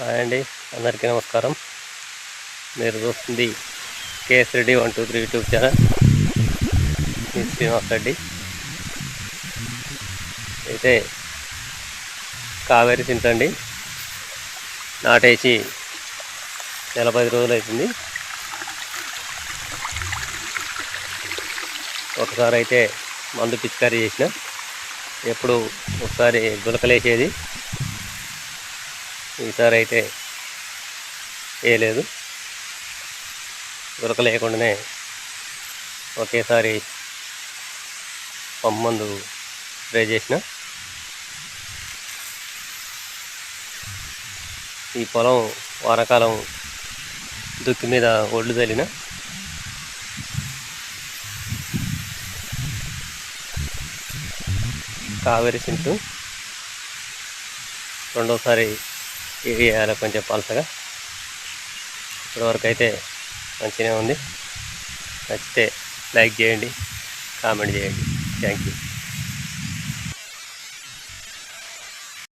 Hi అండి. అందరికీ నమస్కారం. మీరు చూస్తుంది K S Reddy one two three YouTube channel. మీ శ్రీనివాస్ రెడ్డి. అయితే కావేరి తింటండి నాటేసి నెల పది రోజులు అవుతుంది ఒకసారి అయితే మందు పిచికారీ చేసిన. ఎప్పుడు ఒకసారి గులకలేసేది. ఈసారి అయితే వేయలేదు గులకలేయకుండానే ఒకేసారి పంపు స్ప్రే చేసిన. ఈ పొలం వానాకాలం దుక్కి మీద ఒడ్లు తల్లిన కావేరి సింటు. రెండోసారి ఇవి వేయాలి కొంచెం పలసగా? ఇప్పటివరకు అయితే మంచిగానే ఉంది. నచ్చితే లైక్ చేయండి కామెంట్ చేయండి. Thank you.